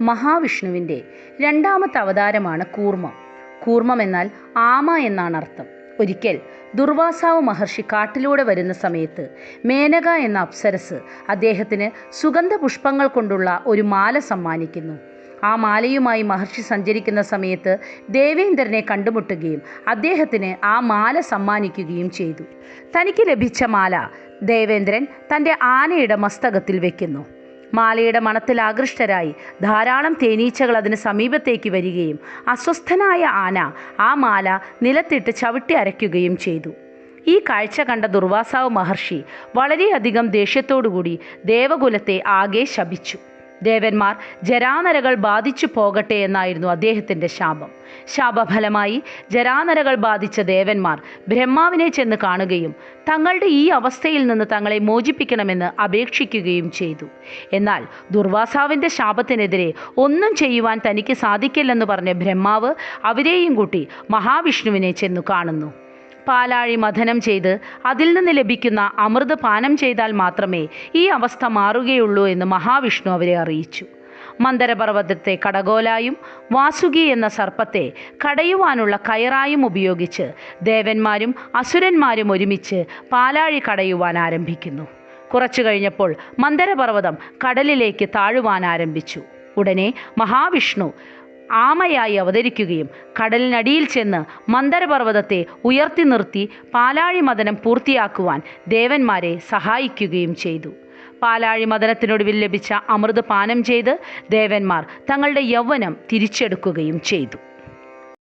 മഹാവിഷ്ണുവിന്റെ രണ്ടാമത്തെ അവതാരമാണ് കൂർമ്മം. കൂർമ്മം എന്നാൽ ആമ എന്നാണ് അർത്ഥം. ഒരിക്കൽ ദുർവാസാവ് മഹർഷി കാട്ടിലൂടെ വരുന്ന സമയത്ത് മേനക എന്ന അപ്സരസ് അദ്ദേഹത്തിന് സുഗന്ധ പുഷ്പങ്ങൾ കൊണ്ടുള്ള ഒരു മാല സമ്മാനിക്കുന്നു. ആ മാലയുമായി മഹർഷി സഞ്ചരിക്കുന്ന സമയത്ത് ദേവേന്ദ്രനെ കണ്ടുമുട്ടുകയും അദ്ദേഹത്തിന് ആ മാല സമ്മാനിക്കുകയും ചെയ്തു. തനിക്ക് ലഭിച്ച മാല ദേവേന്ദ്രൻ തന്റെ ആനയുടെ മസ്തകത്തിൽ വെക്കുന്നു. മാലയുടെ മണത്തിൽ ആകൃഷ്ടരായി. ധാരാളം തേനീച്ചകൾ അതിന് സമീപത്തേക്ക് വരികയും അസ്വസ്ഥനായ ആന ആ മാല നിലത്തിട്ട് ചവിട്ടി അരയ്ക്കുകയും ചെയ്തു. ഈ കാഴ്ച കണ്ട ദുർവാസാവ് മഹർഷി വളരെയധികം ദേഷ്യത്തോടുകൂടി ദേവകുലത്തെ ആകെ ശപിച്ചു. ദേവന്മാർ ജരാനരകൾ ബാധിച്ചു പോകട്ടെ എന്നായിരുന്നു അദ്ദേഹത്തിന്റെ ശാപം. ശാപഫലമായി ജരാനരകൾ ബാധിച്ച ദേവന്മാർ ബ്രഹ്മാവിനെ ചെന്ന് കാണുകയും തങ്ങളുടെ ഈ അവസ്ഥയിൽ നിന്ന് തങ്ങളെ മോചിപ്പിക്കണമെന്ന് അപേക്ഷിക്കുകയും ചെയ്തു. എന്നാൽ ദുർവാസാവിന്റെ ശാപത്തിനെതിരെ ഒന്നും ചെയ്യുവാൻ തനിക്ക് സാധിക്കില്ലെന്ന് പറഞ്ഞ ബ്രഹ്മാവ് അവരെയും കൂട്ടി മഹാവിഷ്ണുവിനെ ചെന്നു കാണുന്നു. പാലാഴി മഥനം ചെയ്ത് അതിൽ നിന്ന് ലഭിക്കുന്ന അമൃത് പാനം ചെയ്താൽ മാത്രമേ ഈ അവസ്ഥ മാറുകയുള്ളൂ എന്ന് മഹാവിഷ്ണു അവരെ അറിയിച്ചു. മന്ദരപർവതത്തെ കടകോലായും വാസുകി എന്ന സർപ്പത്തെ കടയുവാനുള്ള കയറായും ഉപയോഗിച്ച് ദേവന്മാരും അസുരന്മാരും ഒരുമിച്ച് പാലാഴി കടയുവാൻ ആരംഭിക്കുന്നു. കുറച്ചു കഴിഞ്ഞപ്പോൾ മന്ദരപർവതം കടലിലേക്ക് താഴുവാൻ ആരംഭിച്ചു. ഉടനെ മഹാവിഷ്ണു ആമയായി അവതരിക്കുകയും കടലിനടിയിൽ ചെന്ന് മന്ദരപർവതത്തെ ഉയർത്തി നിർത്തി പാലാഴി മദനം പൂർത്തിയാക്കുവാൻ ദേവന്മാരെ സഹായിക്കുകയും ചെയ്തു. പാലാഴി മദനത്തിനൊടുവിൽ ലഭിച്ച അമൃത് പാനം ചെയ്ത് ദേവന്മാർ തങ്ങളുടെ യൗവനം തിരിച്ചെടുക്കുകയും ചെയ്തു.